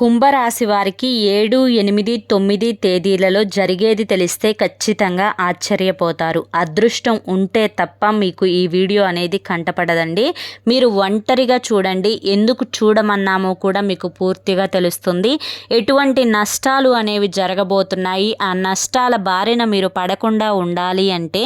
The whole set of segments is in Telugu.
కుంభరాశి వారికి ఏడు ఎనిమిది తొమ్మిది తేదీలలో జరిగేది తెలిస్తే ఖచ్చితంగా ఆశ్చర్యపోతారు. అదృష్టం ఉంటే తప్ప మీకు ఈ వీడియో అనేది కంటపడదండి. మీరు ఒంటరిగా చూడండి ఎందుకు చూడమన్నామో కూడా మీకు పూర్తిగా తెలుస్తుంది. ఎటువంటి నష్టాలు అనేవి జరగబోతున్నాయి. ఆ నష్టాల బారిన మీరు పడకుండా ఉండాలి అంటే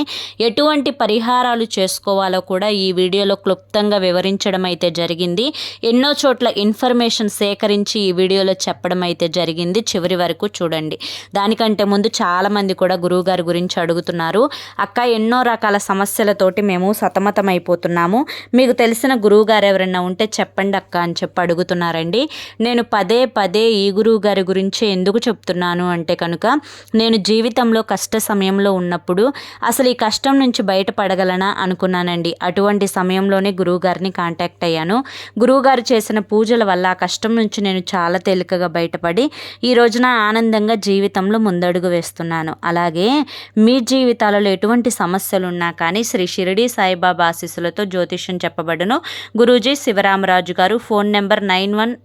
ఎటువంటి పరిహారాలు చేసుకోవాలో కూడా ఈ వీడియోలో క్లుప్తంగా వివరించడం అయితే జరిగింది. ఎన్నో చోట్ల ఇన్ఫర్మేషన్ సేకరించి ఈ వీడియో వీడియోలో చెప్పడం అయితే జరిగింది. చివరి వరకు చూడండి. దానికంటే ముందు చాలామంది కూడా గురువుగారి గురించి అడుగుతున్నారు. అక్క ఎన్నో రకాల సమస్యలతోటి మేము సతమతం అయిపోతున్నాము మీకు తెలిసిన గురువుగారు ఎవరైనా ఉంటే చెప్పండి అక్క అని చెప్పి అడుగుతున్నారండి. నేను పదే పదే ఈ గురువు గారి గురించి ఎందుకు చెప్తున్నాను అంటే కనుక నేను జీవితంలో కష్ట సమయంలో ఉన్నప్పుడు అసలు ఈ కష్టం నుంచి బయటపడగలనా అనుకున్నానండి. అటువంటి సమయంలోనే గురువుగారిని కాంటాక్ట్ అయ్యాను. గురువుగారు చేసిన పూజల వల్ల ఆ కష్టం నుంచి నేను చాలా తేలికగా బయటపడి ఈ రోజున ఆనందంగా జీవితంలో ముందడుగు వేస్తున్నాను. అలాగే మీ జీవితాలలో ఎటువంటి సమస్యలు ఉన్నా కానీ శ్రీ షిరిడి సాయిబాబా ఆశీస్సులతో జ్యోతిష్యం చెప్పబడును. గురూజీ శివరామరాజు గారు phone number nine one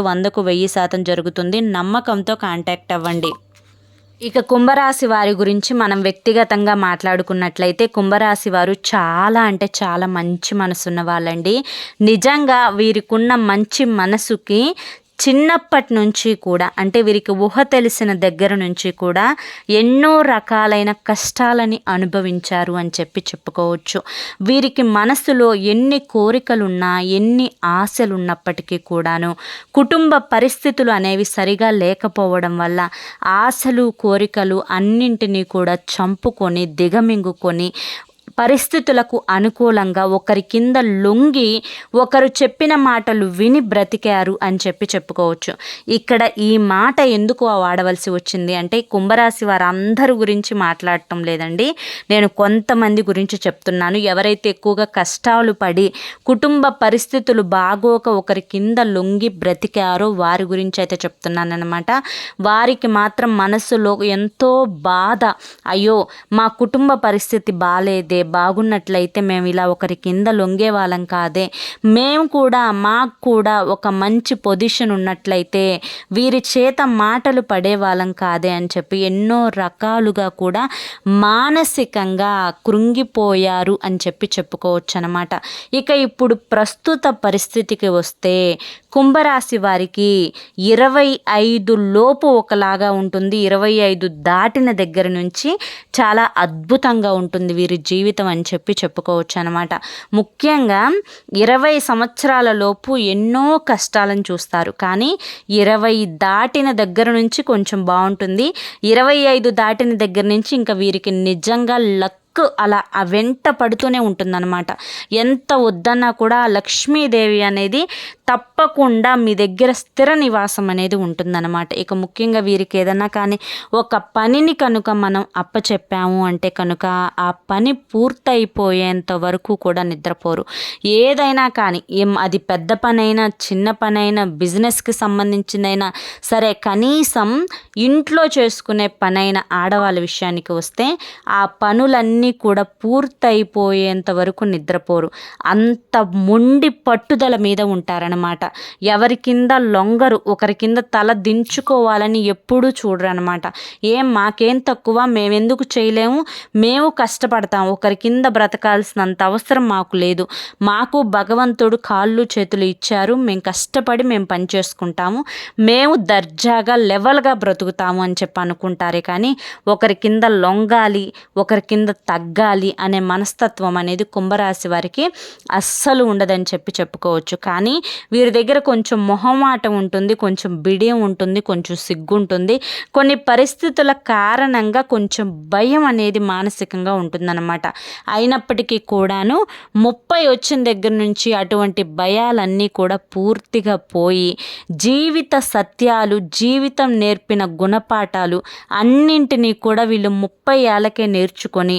వందకు వెయ్యి శాతం జరుగుతుంది. నమ్మకంతో కాంటాక్ట్ అవ్వండి. ఇక కుంభరాశి వారి గురించి మనం వ్యక్తిగతంగా మాట్లాడుకున్నట్లయితే కుంభరాశి వారు చాలా అంటే చాలా మంచి మనసున్న వాళ్ళండి. నిజంగా వీరికున్న మంచి మనసుకి చిన్నప్పటి నుంచి కూడా అంటే వీరికి ఊహ తెలిసిన దగ్గర నుంచి కూడా ఎన్నో రకాలైన కష్టాలని అనుభవించారు అని చెప్పి చెప్పుకోవచ్చు. వీరికి మనసులో ఎన్ని కోరికలున్నా ఎన్ని ఆశలు ఉన్నప్పటికీ కూడాను కుటుంబ పరిస్థితులు అనేవి సరిగా లేకపోవడం వల్ల ఆశలు కోరికలు అన్నింటినీ కూడా చంపుకొని దిగమింగుకొని పరిస్థితులకు అనుకూలంగా ఒకరి కింద లొంగి ఒకరు చెప్పిన మాటలు విని బ్రతికారు అని చెప్పి చెప్పుకోవచ్చు. ఇక్కడ ఈ మాట ఎందుకు వాడవలసి వచ్చింది అంటే కుంభరాశి వారందరి గురించి మాట్లాడటం లేదండి. నేను కొంతమంది గురించి చెప్తున్నాను. ఎవరైతే ఎక్కువగా కష్టాలు పడి కుటుంబ పరిస్థితులు బాగోక ఒకరి కింద లొంగి బ్రతికారో వారి గురించి అయితే చెప్తున్నాను అనమాట వారికి మాత్రం మనసులో ఎంతో బాధ. అయ్యో మా కుటుంబ పరిస్థితి బాగాలేదే బాగున్నట్లయితే మేము ఇలా ఒకరి కింద లొంగే వాళ్ళం కాదే. మేము కూడా మాకు కూడా ఒక మంచి పొజిషన్ ఉన్నట్లయితే వీరి చేత మాటలు పడే వాళ్ళం కాదే అని చెప్పి ఎన్నో రకాలుగా కూడా మానసికంగా కృంగిపోయారు అని చెప్పి చెప్పుకోవచ్చు అనమాట ఇక ఇప్పుడు ప్రస్తుత పరిస్థితికి వస్తే కుంభరాశి వారికి ఇరవై ఐదు లోపు ఒకలాగా ఉంటుంది. ఇరవై ఐదు దాటిన దగ్గర నుంచి చాలా అద్భుతంగా ఉంటుంది వీరి జీవితం అని చెప్పి చెప్పుకోవచ్చు అనమాట ముఖ్యంగా ఇరవై సంవత్సరాల లోపు ఎన్నో కష్టాలను చూస్తారు. కానీ ఇరవై దాటిన దగ్గర నుంచి కొంచెం బాగుంటుంది. ఇరవై ఐదు దాటిన దగ్గర నుంచి ఇంకా వీరికి నిజంగా లక్ అలా ఆ వెంట పడుతూనే ఉంటుందన్నమాట. ఎంత వద్దన్నా కూడా లక్ష్మీదేవి అనేది తప్పకుండా మీ దగ్గర స్థిర నివాసం అనేది ఉంటుందన్నమాట. ఇక ముఖ్యంగా వీరికి ఏదన్నా కానీ ఒక పనిని కనుక మనం అప్పచెప్పాము అంటే కనుక ఆ పని పూర్తయిపోయేంత వరకు కూడా నిద్రపోరు. ఏదైనా కానీ ఏం అది పెద్ద పనైనా చిన్న పనైనా బిజినెస్కి సంబంధించిందైనా సరే కనీసం ఇంట్లో చేసుకునే పనైన ఆడవాళ్ళ విషయానికి వస్తే ఆ పనులన్నీ కూడా పూర్తయిపోయేంత వరకు నిద్రపోరు. అంత మొండి పట్టుదల మీద ఉంటారనమాట ఎవరి కింద లొంగరు ఒకరి కింద తల దించుకోవాలని ఎప్పుడూ చూడరనమాట ఏం మాకేం తక్కువ మేమెందుకు చేయలేము? మేము కష్టపడతాం. ఒకరి కింద బ్రతకాల్సినంత అవసరం మాకు లేదు. మాకు భగవంతుడు కాళ్ళు చేతులు ఇచ్చారు. మేము కష్టపడి మేము పని చేసుకుంటాము. మేము దర్జాగా లెవెల్గా బ్రతుకుతాము అని చెప్పి అనుకుంటారే కానీ ఒకరి కింద లొంగాలి ఒకరి కింద తగ్గాలి అనే మనస్తత్వం అనేది కుంభరాశి వారికి అస్సలు ఉండదని చెప్పి చెప్పుకోవచ్చు. కానీ వీరి దగ్గర కొంచెం మొహమాటం ఉంటుంది కొంచెం బిడియం ఉంటుంది కొంచెం సిగ్గు ఉంటుంది కొన్ని పరిస్థితుల కారణంగా కొంచెం భయం అనేది మానసికంగా ఉంటుందన్నమాట. అయినప్పటికీ కూడాను ముప్పై వచ్చిన దగ్గర నుంచి అటువంటి భయాలన్నీ కూడా పూర్తిగా పోయి జీవిత సత్యాలు జీవితం నేర్పిన గుణపాఠాలు అన్నింటినీ కూడా వీళ్ళు ముప్పై ఏళ్ళకే నేర్చుకొని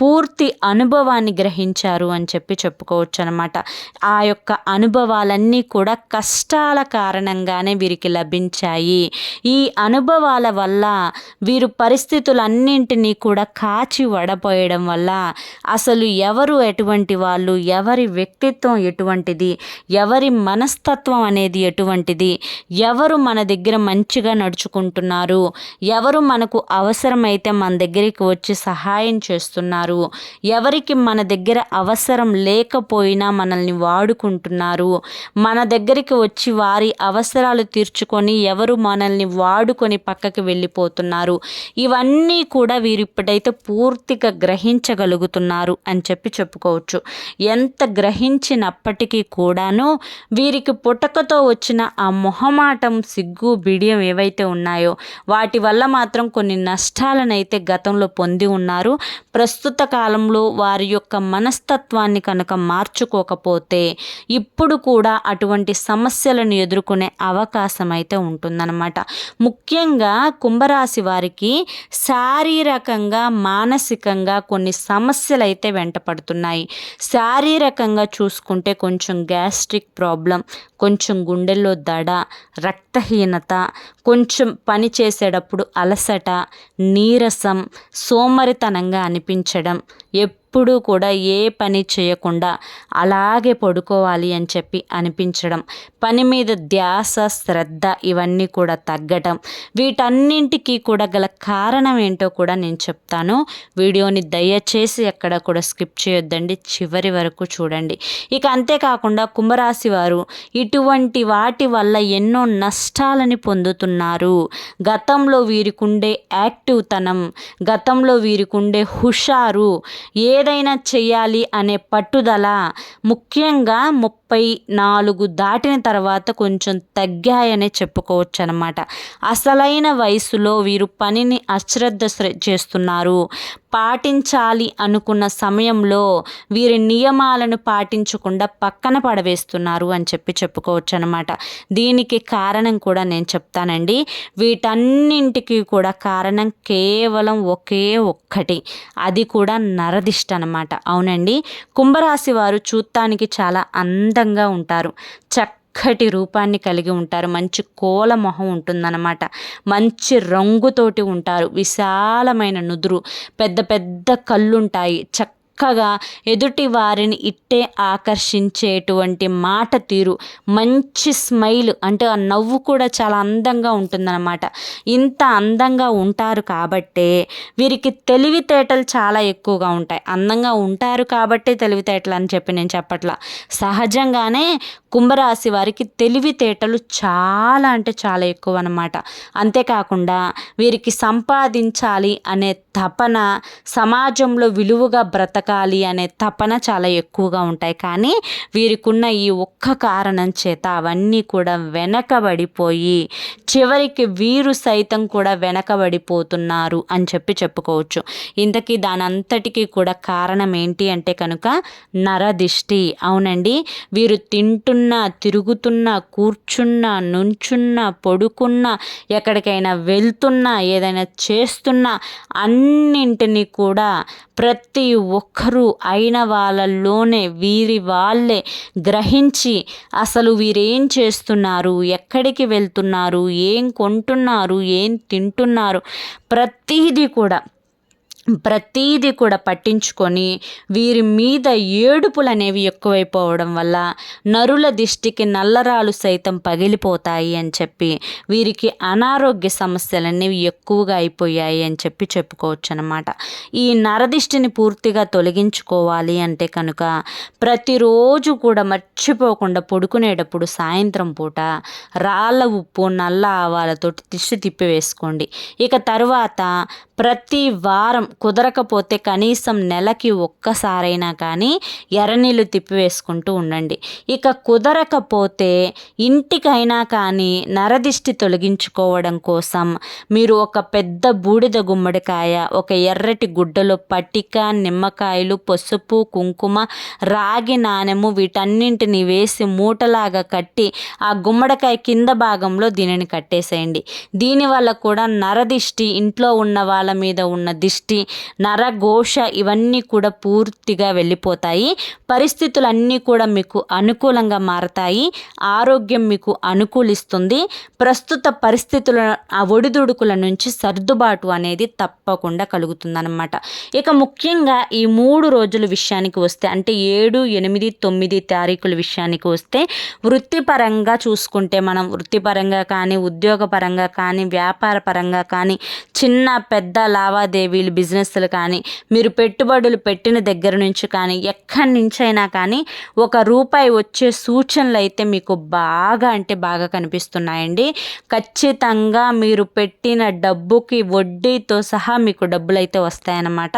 పూర్తి అనుభవాన్ని గ్రహించారు అని చెప్పి చెప్పుకోవచ్చు అనమాట ఆ యొక్క అనుభవాలన్నీ కూడా కష్టాల కారణంగానే వీరికి లభించాయి. ఈ అనుభవాల వల్ల వీరు పరిస్థితులన్నింటినీ కూడా కాచి వడపోయడం వల్ల అసలు ఎవరు ఎటువంటి వాళ్ళు ఎవరి వ్యక్తిత్వం ఎటువంటిది ఎవరి మనస్తత్వం అనేది ఎటువంటిది ఎవరు మన దగ్గర మంచిగా నడుచుకుంటున్నారు ఎవరు మనకు అవసరమైతే మన దగ్గరికి వచ్చి సహాయం చేస్తున్నారు వాడుకుంటున్నారు ఎవరికి మన దగ్గర అవసరం లేకపోయినా మనల్ని వాడుకుంటున్నారు. మన దగ్గరికి వచ్చి వారి అవసరాలు తీర్చుకొని ఎవరు మనల్ని వాడుకొని పక్కకి వెళ్ళిపోతున్నారు. ఇవన్నీ కూడా వీరు ఇప్పుడైతే పూర్తిగా గ్రహించగలుగుతున్నారు అని చెప్పి చెప్పుకోవచ్చు. ఎంత గ్రహించినప్పటికీ కూడాను వీరికి పుటకతో వచ్చిన ఆ మొహమాటం సిగ్గు బిడియం ఏవైతే ఉన్నాయో వాటి వల్ల మాత్రం కొన్ని నష్టాలనైతే గతంలో పొంది ఉన్నారు. ప్రస్తుత కాలంలో వారి యొక్క మనస్తత్వాన్ని కనుక మార్చుకోకపోతే ఇప్పుడు కూడా అటువంటి సమస్యలను ఎదుర్కొనే అవకాశం అయితే ఉంటుందన్నమాట. ముఖ్యంగా కుంభరాశి వారికి శారీరకంగా మానసికంగా కొన్ని సమస్యలు అయితే వెంటపడుతున్నాయి. శారీరకంగా చూసుకుంటే కొంచెం గ్యాస్ట్రిక్ ప్రాబ్లం కొంచెం గుండెల్లో దడ రక్తహీనత కొంచెం పని చేసేటప్పుడు అలసట నీరసం సోమరితనంగా అనిపించడం ఎప్పుడూ కూడా ఏ పని చేయకుండా అలాగే పడుకోవాలి అని చెప్పి అనిపించడం పని మీద ధ్యాస శ్రద్ధ ఇవన్నీ కూడా తగ్గటం వీటన్నింటికి కూడా గల కారణం ఏంటో కూడా నేను చెప్తాను. వీడియోని దయచేసి ఎక్కడ కూడా స్కిప్ చేయొద్దండి చివరి వరకు చూడండి. ఇక అంతేకాకుండా కుంభరాశి వారు ఇటువంటి వాటి వల్ల ఎన్నో నష్టాలని పొందుతున్నారు. గతంలో వీరికుండే యాక్టివ్ తనం గతంలో వీరికుండే హుషారు ఏ ఏదైనా చేయాలి అనే పట్టుదల ముఖ్యంగా ముప్పై నాలుగు దాటిన తర్వాత కొంచెం తగ్గాయనే చెప్పుకోవచ్చు అనమాట అసలైన వయసులో వీరు పనిని అశ్రద్ధ చేస్తున్నారు. పాటించాలి అనుకున్న సమయంలో వీరి నియమాలను పాటించకుండా పక్కన పడవేస్తున్నారు అని చెప్పి చెప్పుకోవచ్చు అనమాట దీనికి కారణం కూడా నేను చెప్తానండి. వీటన్నింటికి కూడా కారణం కేవలం ఒకే ఒక్కటి. అది కూడా నరదిష్ట అనమాట అవునండి. కుంభరాశి వారు చూడటానికి చాలా అందంగా ఉంటారు. చక్క చక్కటి రూపాన్ని కలిగి ఉంటారు. మంచి కోల మొహం ఉంటుందన్నమాట. మంచి రంగుతోటి ఉంటారు. విశాలమైన నుదురు. పెద్ద పెద్ద కళ్ళుంటాయి. చక్క చక్కగా ఎదుటి వారిని ఇట్టే ఆకర్షించేటువంటి మాట తీరు. మంచి స్మైల్ అంటే ఆ నవ్వు కూడా చాలా అందంగా ఉంటుందన్నమాట. ఇంత అందంగా ఉంటారు కాబట్టే వీరికి తెలివితేటలు చాలా ఎక్కువగా ఉంటాయి. అందంగా ఉంటారు కాబట్టే తెలివితేటలు అని చెప్పి నేను చెప్పట్లా. సహజంగానే కుంభరాశి వారికి తెలివితేటలు చాలా అంటే చాలా ఎక్కువ అనమాట అంతేకాకుండా వీరికి సంపాదించాలి అనే తపన సమాజంలో విలువగా బ్రతకాలి అనే తపన చాలా ఎక్కువగా ఉంటాయి. కానీ వీరికున్న ఈ ఒక్క కారణం చేత అవన్నీ కూడా వెనకబడిపోయి చివరికి వీరు సైతం కూడా వెనకబడిపోతున్నారు అని చెప్పి చెప్పుకోవచ్చు. ఇంతకీ దానంతటికీ కూడా కారణం ఏంటి అంటే కనుక నరదిష్టి. అవునండి వీరు తింటున్న తిరుగుతున్నా కూర్చున్నా నుంచున్నా పడుకున్నా ఎక్కడికైనా వెళ్తున్నా ఏదైనా చేస్తున్నా అన్నింటినీ కూడా ప్రతి ఒక్కరూ అయిన వాళ్ళల్లోనే వీరి వాళ్ళే గ్రహించి అసలు వీరేం చేస్తున్నారు ఎక్కడికి వెళ్తున్నారు ఏం కొంటున్నారు ఏం తింటున్నారు ప్రతీది కూడా ప్రతీది కూడా పట్టించుకొని వీరి మీద ఏడుపులు అనేవి ఎక్కువైపోవడం వల్ల నరుల దిష్టికి నల్లరాలు సైతం పగిలిపోతాయి అని చెప్పి వీరికి అనారోగ్య సమస్యలనేవి ఎక్కువగా అయిపోయాయి అని చెప్పి చెప్పుకోవచ్చు అనమాట ఈ నరదిష్టిని పూర్తిగా తొలగించుకోవాలి అంటే కనుక ప్రతిరోజు కూడా మర్చిపోకుండా పడుకునేటప్పుడు సాయంత్రం పూట రాళ్ళ ఉప్పు నల్ల ఆవాలతోటి దిష్టి తిప్పి వేసుకోండి ఇక తర్వాత ప్రతి వారం కుదరకపోతే కనీసం నెలకి ఒక్కసారైనా కానీ ఎర్రనీళ్ళు తిప్పివేసుకుంటూ ఉండండి. ఇక కుదరకపోతే ఇంటికైనా కానీ నరదిష్టి తొలగించుకోవడం కోసం మీరు ఒక పెద్ద బూడిద గుమ్మడికాయ ఒక ఎర్రటి గుడ్డలో పట్టిక నిమ్మకాయలు పసుపు కుంకుమ రాగి నాణెము వీటన్నింటిని వేసి మూటలాగా కట్టి ఆ గుమ్మడికాయ కింద భాగంలో దీనిని కట్టేసేయండి. దీనివల్ల కూడా నరదిష్టి ఇంట్లో ఉన్న వాళ్ళ మీద ఉన్న దిష్టి నరఘోష ఇవన్నీ కూడా పూర్తిగా వెళ్ళిపోతాయి. పరిస్థితులన్నీ కూడా మీకు అనుకూలంగా మారతాయి. ఆరోగ్యం మీకు అనుకూలిస్తుంది. ప్రస్తుత పరిస్థితుల ఆ ఒడిదుడుకుల నుంచి సర్దుబాటు అనేది తప్పకుండా కలుగుతుందన్నమాట. ఇక ముఖ్యంగా ఈ మూడు రోజుల విషయానికి వస్తే అంటే ఏడు ఎనిమిది తొమ్మిది తారీఖుల విషయానికి వస్తే వృత్తిపరంగా చూసుకుంటే మనం వృత్తిపరంగా కానీ ఉద్యోగపరంగా కానీ వ్యాపార పరంగా కానీ చిన్న పెద్ద లావాదేవీలు బిజినెస్ బిజినెస్లు కానీ మీరు పెట్టుబడులు పెట్టిన దగ్గర నుంచి కానీ ఎక్కడి నుంచైనా కానీ ఒక రూపాయి వచ్చే సూచనలు అయితే మీకు బాగా అంటే బాగా కనిపిస్తున్నాయండి. ఖచ్చితంగా మీరు పెట్టిన డబ్బుకి వడ్డీతో సహా మీకు డబ్బులు అయితే వస్తాయన్నమాట.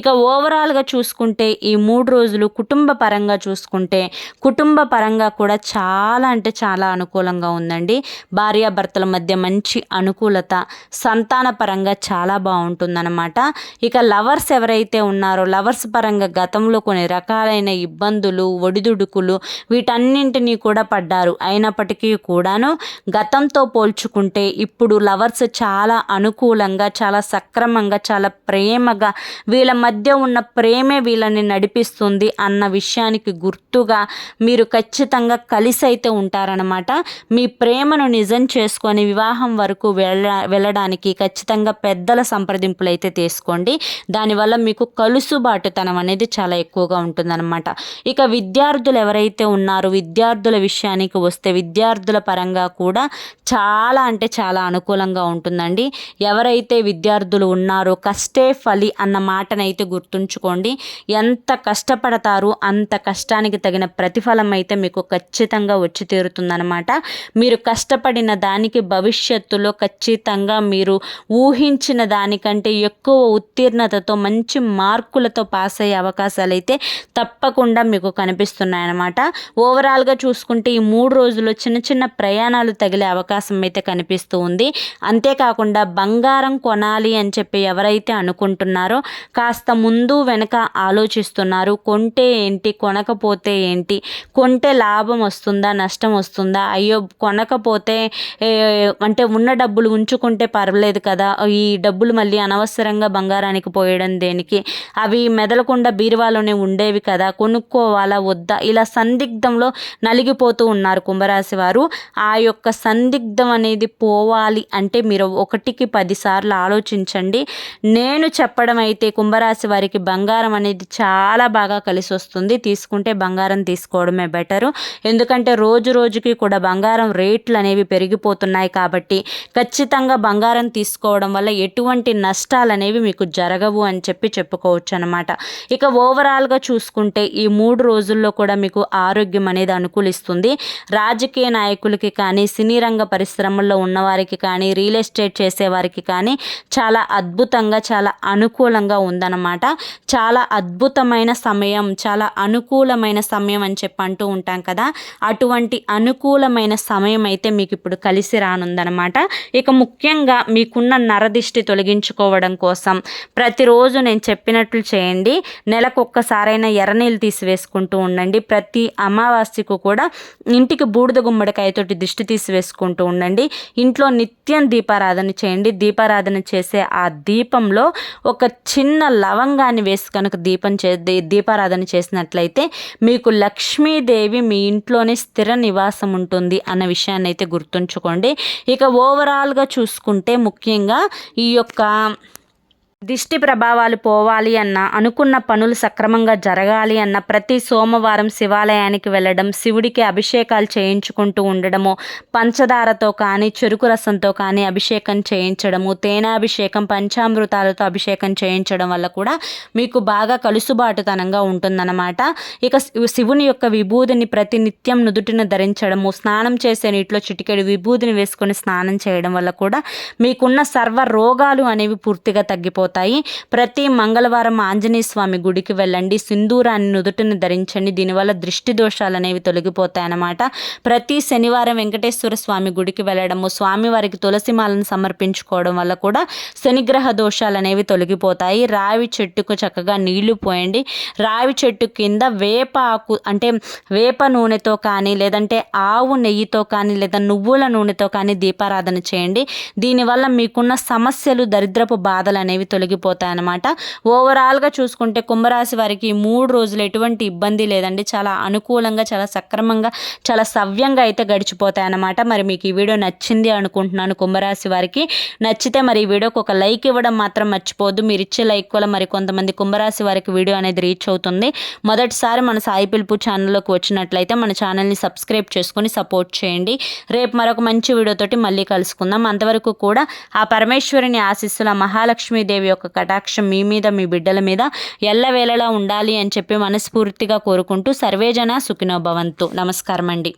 ఇక ఓవరాల్గా చూసుకుంటే ఈ మూడు రోజులు కుటుంబ పరంగా చూసుకుంటే కుటుంబ పరంగా కూడా చాలా అంటే చాలా అనుకూలంగా ఉందండి. భార్యాభర్తల మధ్య మంచి అనుకూలత సంతాన పరంగా చాలా బాగుంటుందన్నమాట. ఇక లవర్స్ ఎవరైతే ఉన్నారో లవర్స్ పరంగా గతంలో కొన్ని రకాలైన ఇబ్బందులు ఒడిదుడుకులు వీటన్నింటినీ కూడా పడ్డారు. అయినప్పటికీ కూడాను గతంతో పోల్చుకుంటే ఇప్పుడు లవర్స్ చాలా అనుకూలంగా చాలా సక్రమంగా చాలా ప్రేమగా వీళ్ళ మధ్య ఉన్న ప్రేమే వీళ్ళని నడిపిస్తుంది అన్న విషయానికి గుర్తుగా మీరు ఖచ్చితంగా కలిసి అయితే ఉంటారనమాట మీ ప్రేమను నిజం చేసుకొని వివాహం వరకు వెళ్ళ వెళ్ళడానికి ఖచ్చితంగా పెద్దల సంప్రదింపులు అయితే తీసుకోండి. దానివల్ల మీకు కలుసుబాటుతనం అనేది చాలా ఎక్కువగా ఉంటుందన్నమాట. ఇక విద్యార్థులు ఎవరైతే ఉన్నారో విద్యార్థుల విషయానికి వస్తే విద్యార్థుల పరంగా కూడా చాలా అంటే చాలా అనుకూలంగా ఉంటుందండి. ఎవరైతే విద్యార్థులు ఉన్నారో కష్టే ఫలి అన్న మాటనైతే గుర్తుంచుకోండి. ఎంత కష్టపడతారు అంత కష్టానికి తగిన ప్రతిఫలం అయితే మీకు ఖచ్చితంగా వచ్చి తీరుతుందనమాట మీరు కష్టపడిన దానికి భవిష్యత్తులో ఖచ్చితంగా మీరు ఊహించిన దానికంటే ఎక్కువ ఉత్తీర్ణతతో మంచి మార్కులతో పాస్ అయ్యే అవకాశాలు అయితే తప్పకుండా మీకు కనిపిస్తున్నాయన్నమాట. ఓవరాల్గా చూసుకుంటే ఈ మూడు రోజుల్లో చిన్న చిన్న ప్రయాణాలు తగిలే అవకాశం అయితే కనిపిస్తూ ఉంది. అంతేకాకుండా బంగారం కొనాలి అని చెప్పి ఎవరైతే అనుకుంటున్నారో కాస్త ముందు వెనక ఆలోచిస్తున్నారు. కొంటే ఏంటి కొనకపోతే ఏంటి కొంటే లాభం వస్తుందా నష్టం వస్తుందా? అయ్యో కొనకపోతే అంటే ఉన్న డబ్బులు ఉంచుకుంటే పర్వాలేదు కదా. ఈ డబ్బులు మళ్ళీ అనవసరంగా బంగారానికి పోయడం దేనికి? అవి మెదలకుండా బీరువాలోనే ఉండేవి కదా కొనుక్కోవాలా వద్దా? ఇలా సందిగ్ధంలో నలిగిపోతూ ఉన్నారు కుంభరాశి వారు. ఆ యొక్క సందిగ్ధం అనేది పోవాలి అంటే మీరు ఒకటికి పదిసార్లు ఆలోచించండి. నేను చెప్పడం అయితే కుంభరాశి వారికి బంగారం అనేది చాలా బాగా కలిసి వస్తుంది. తీసుకుంటే బంగారం తీసుకోవడమే బెటరు. ఎందుకంటే రోజు రోజుకి కూడా బంగారం రేట్లు అనేవి పెరిగిపోతున్నాయి కాబట్టి ఖచ్చితంగా బంగారం తీసుకోవడం వల్ల ఎటువంటి నష్టాలు అనేవి మీకు జరగవు అని చెప్పి చెప్పుకోవచ్చు అనమాట ఇక ఓవరాల్గా చూసుకుంటే ఈ మూడు రోజుల్లో కూడా మీకు ఆరోగ్యం అనేది అనుకూలిస్తుంది. రాజకీయ నాయకులకి కానీ సినీ రంగ పరిశ్రమల్లో ఉన్నవారికి కానీ రియల్ ఎస్టేట్ చేసేవారికి కానీ చాలా అద్భుతంగా చాలా అనుకూలంగా ఉందన్నమాట. చాలా అద్భుతమైన సమయం చాలా అనుకూలమైన సమయం అని చెప్పి అంటూ ఉంటాం కదా. అటువంటి అనుకూలమైన సమయం అయితే మీకు ఇప్పుడు కలిసి రానుందనమాట ఇక ముఖ్యంగా మీకున్న నరదిష్టి తొలగించుకోవడం కోసం ప్రతిరోజు నేను చెప్పినట్లు చేయండి. నెలకు ఒక్కసారైనా ఎర్రనీళ్ళు తీసివేసుకుంటూ ఉండండి. ప్రతి అమావాస్యకు కూడా ఇంటికి బూడిద గుమ్మడికాయతోటి దిష్టి తీసివేసుకుంటూ ఉండండి. ఇంట్లో నిత్యం దీపారాధన చేయండి. దీపారాధన చేసే ఆ దీపంలో ఒక చిన్న లవంగాన్ని వేసి కనుక దీపం చే దీపారాధన చేసినట్లయితే మీకు లక్ష్మీదేవి మీ ఇంట్లోనే స్థిర నివాసం ఉంటుంది అన్న విషయాన్ని అయితే గుర్తుంచుకోండి. ఇక ఓవరాల్గా చూసుకుంటే ముఖ్యంగా ఈ యొక్క దిష్టి ప్రభావాలు పోవాలి అన్న అనుకున్న పనులు సక్రమంగా జరగాలి అన్న ప్రతి సోమవారం శివాలయానికి వెళ్ళడం శివుడికి అభిషేకాలు చేయించుకుంటూ ఉండడము పంచదారతో కానీ చెరుకు రసంతో కానీ అభిషేకం చేయించడము తేనాభిషేకం పంచామృతాలతో అభిషేకం చేయించడం వల్ల కూడా మీకు బాగా కలుసుబాటుతనంగా ఉంటుందన్నమాట. ఇక శివుని యొక్క విభూదిని ప్రతి నిత్యం నుదుటిన ధరించడము స్నానం చేసే నీటిలో చిటికెడు విభూదిని వేసుకొని స్నానం చేయడం వల్ల కూడా మీకున్న సర్వ రోగాలు అనేవి పూర్తిగా తగ్గిపోతాయి. తొలగిపోతాయి. ప్రతి మంగళవారం ఆంజనేయ స్వామి గుడికి వెళ్ళండి. సింధూరాన్ని నుదుటిని ధరించండి. దీనివల్ల దృష్టి దోషాలు అనేవి తొలగిపోతాయి అన్నమాట ప్రతి శనివారం వెంకటేశ్వర స్వామి గుడికి వెళ్ళడము స్వామివారికి తులసి మాలను సమర్పించుకోవడం వల్ల కూడా శనిగ్రహ దోషాలు అనేవి తొలగిపోతాయి. రావి చెట్టుకు చక్కగా నీళ్ళు పోయండి. రావి చెట్టు కింద వేప ఆకు అంటే వేప నూనెతో కానీ లేదంటే ఆవు నెయ్యితో కానీ లేదా నువ్వుల నూనెతో కానీ దీపారాధన చేయండి. దీనివల్ల మీకున్న సమస్యలు దరిద్రపు బాధలు అనేవి తొలగిపోతాయన్నమాట ఓవరాల్గా చూసుకుంటే కుంభరాశి వారికి మూడు రోజులు ఎటువంటి ఇబ్బంది లేదండి. చాలా అనుకూలంగా చాలా సక్రమంగా చాలా సవ్యంగా అయితే గడిచిపోతాయన్నమాట మరి మీకు ఈ వీడియో నచ్చింది అనుకుంటున్నాను కుంభరాశి వారికి. నచ్చితే మరి ఈ వీడియోకి ఒక లైక్ ఇవ్వడం మాత్రం మర్చిపోద్దు మీరు ఇచ్చే లైక్ వల్ల మరి కొంతమంది కుంభరాశి వారికి వీడియో అనేది రీచ్ అవుతుంది. మొదటిసారి మన సాయి పిలుపు ఛానల్లోకి వచ్చినట్లయితే మన ఛానల్ని సబ్స్క్రైబ్ చేసుకొని సపోర్ట్ చేయండి. రేపు మరొక మంచి వీడియోతోటి మళ్ళీ కలుసుకుందాం. అంతవరకు కూడా ఆ పరమేశ్వరుని ఆశీస్సుల మహాలక్ష్మీదేవి యొక్క కటాక్షం మీ మీద మీ బిడ్డల మీద ఎల్లవేళలా ఉండాలి అని చెప్పి మనస్ఫూర్తిగా కోరుకుంటూ సర్వేజన సుఖినో భవంతు. నమస్కారం అండి